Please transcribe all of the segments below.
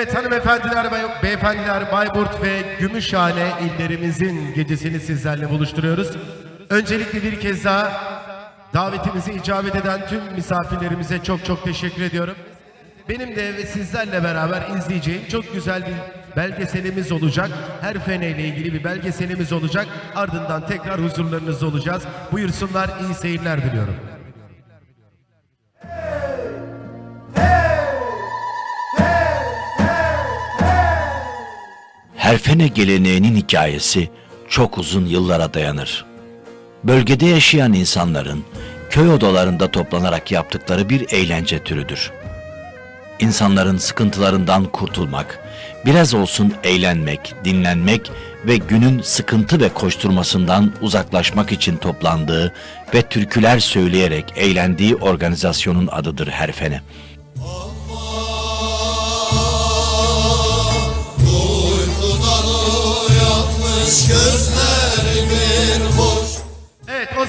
Evet hanımefendiler, bey- beyefendiler Bayburt ve Gümüşhane illerimizin gecesini sizlerle buluşturuyoruz. Öncelikle bir kez daha davetimizi icabet eden tüm misafirlerimize çok çok teşekkür ediyorum. Benim de ve sizlerle beraber izleyeceğim çok güzel bir belgeselimiz olacak. Her fene ile ilgili bir belgeselimiz olacak. Ardından tekrar huzurlarınızda olacağız. Buyursunlar, iyi seyirler diliyorum. Herfene geleneğinin hikayesi çok uzun yıllara dayanır. Bölgede yaşayan insanların köy odalarında toplanarak yaptıkları bir eğlence türüdür. İnsanların sıkıntılarından kurtulmak, biraz olsun eğlenmek, dinlenmek ve günün sıkıntı ve koşturmasından uzaklaşmak için toplandığı ve türküler söyleyerek eğlendiği organizasyonun adıdır Herfene.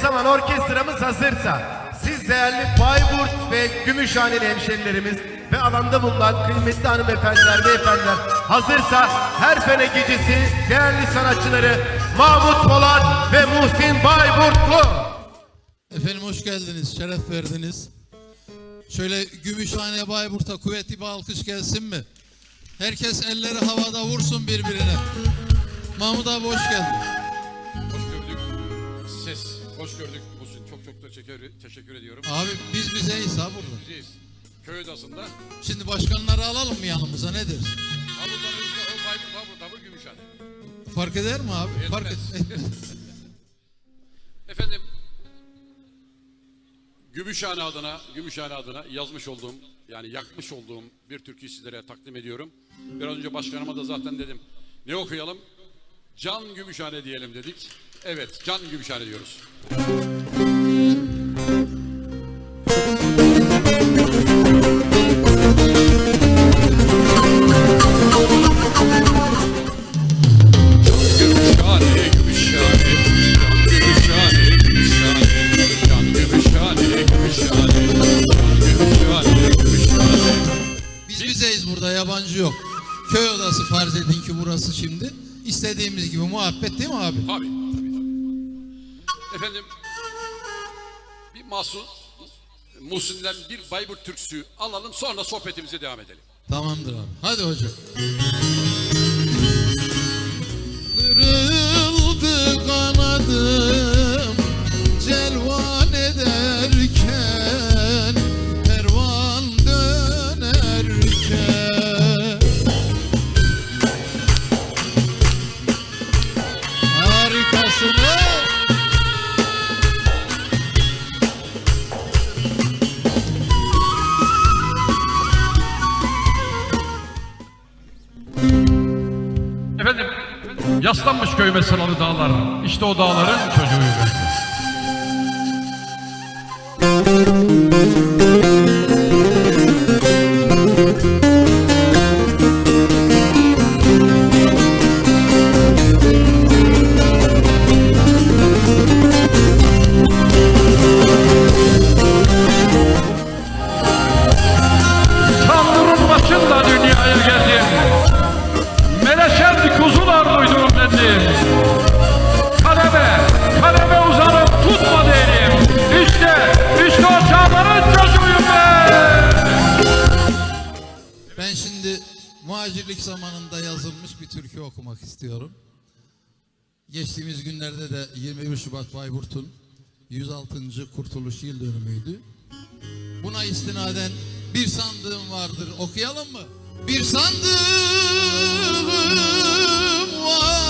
Zaman orkestramız hazırsa siz değerli Bayburt ve Gümüşhaneli hemşerilerimiz ve alanda bulunan kıymetli hanımefendiler beyefendiler hazırsa her fene gecesi değerli sanatçıları Mahmut Polat ve Muhsin Bayburtlu. Efendim hoş geldiniz, şeref verdiniz. Şöyle Gümüşhane Bayburt'a kuvvetli bir alkış gelsin mi? Herkes elleri havada vursun birbirine. Mahmut abi hoş geldin. Hoş gördük. Muhsin. Çok çok teşekkür, teşekkür ediyorum. Abi biz bizeyiz ha burada. Bizeyiz. Köy odasında. Şimdi başkanları alalım mı yanımıza ne dersin? Havuzdan Rüzgar, o Bayburt, Bayburt, Bayburt, Gümüşhane. Fark eder mi abi? Etmez. Fark et. Efendim, Gümüşhane adına, Gümüşhane adına yazmış olduğum, yani yakmış olduğum bir türküyü sizlere takdim ediyorum. Biraz önce başkanıma da zaten dedim, ne okuyalım? Can Gümüşhane diyelim dedik. Evet, Can Gümüşhane diyoruz. Biz bizeyiz burada yabancı yok. Köy odası farz edin ki burası şimdi. İstediğimiz gibi muhabbet değil mi abi? Tabii. Efendim, bir mahsus, Muhsin'den bir Bayburt türküsü alalım sonra sohbetimize devam edelim. Tamamdır abi. Hadi hocam. Yaslanmış köyme sıralı dağlar. İşte o dağların çocuğuyum okumak istiyorum. Geçtiğimiz günlerde de 21 Şubat Bayburt'un 106. Kurtuluş Yıl Dönümüydü. Buna istinaden bir sandığım vardır. Okuyalım mı? Bir sandığım vardır.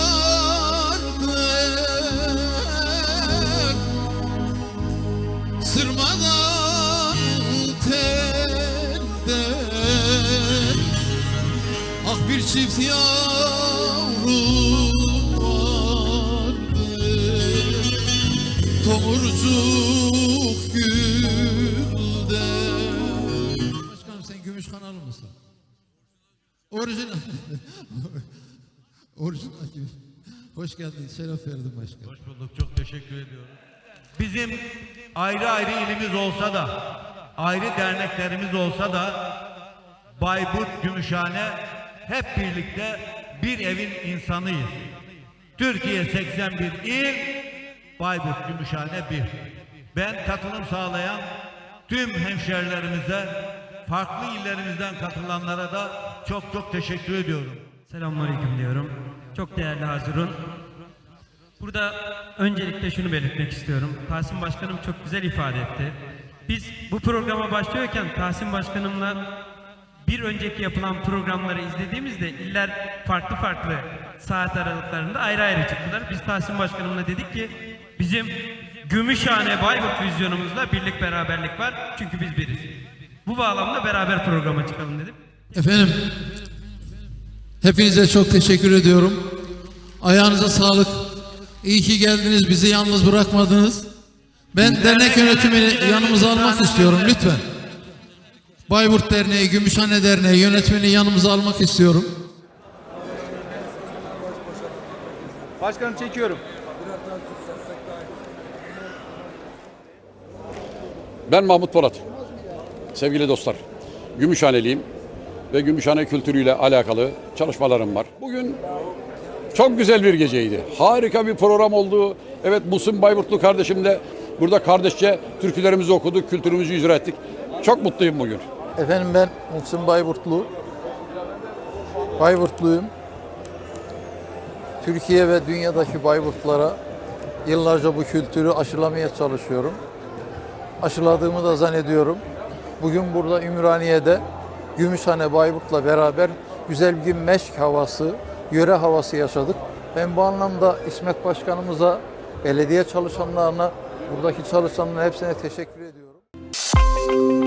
Sırmadan telden Ah bir çift yavrum Orijinal gibi. Hoş geldin, şeref verdin başkanım. Hoş bulduk. Çok teşekkür ediyorum. Bizim ayrı ayrı ilimiz olsa da, ayrı derneklerimiz olsa da Bayburt Gümüşhane hep birlikte bir evin insanıyız. Türkiye 81 il, Bayburt Gümüşhane 1. Ben katılım sağlayan tüm hemşerilerimize, farklı illerimizden katılanlara da çok çok teşekkür ediyorum. Selamünaleyküm diyorum. Çok değerli Hazirun. Burada öncelikle şunu belirtmek istiyorum. Tahsin Başkanım çok güzel ifade etti. Biz bu programa başlıyorken Tahsin Başkanımla bir önceki yapılan programları izlediğimizde iller farklı farklı saat aralıklarında ayrı ayrı çıktılar. Biz Tahsin Başkanımla dedik ki bizim Gümüşhane Bayburt vizyonumuzla birlik beraberlik var. Çünkü biz biriz. Bu bağlamda beraber programa çıkalım dedim. Efendim, hepinize çok teşekkür ediyorum. Ayağınıza sağlık. İyi ki geldiniz, bizi yalnız bırakmadınız. Ben dernek yönetimini yanımıza almak istiyorum lütfen. Bayburt Derneği, Gümüşhane Derneği yönetimini yanımıza almak istiyorum. Başkanım çekiyorum. Ben Mahmut Polat. Sevgili dostlar, Gümüşhaneliyim ve Gümüşhane kültürüyle alakalı çalışmalarım var. Bugün çok güzel bir geceydi. Harika bir program oldu. Evet Musim Bayburtlu kardeşim de burada kardeşçe türkülerimizi okuduk, kültürümüzü icra ettik. Çok mutluyum bugün. Efendim ben Muhsin Bayburtlu. Bayburtluyum. Türkiye ve dünyadaki Bayburtlara yıllarca bu kültürü aşılamaya çalışıyorum. Aşıladığımı da zannediyorum. Bugün burada Ümraniye'de Gümüşhane Bayburt'la beraber güzel bir meşk havası, yöre havası yaşadık. Ben bu anlamda İsmet Başkanımıza, belediye çalışanlarına, buradaki çalışanların hepsine teşekkür ediyorum.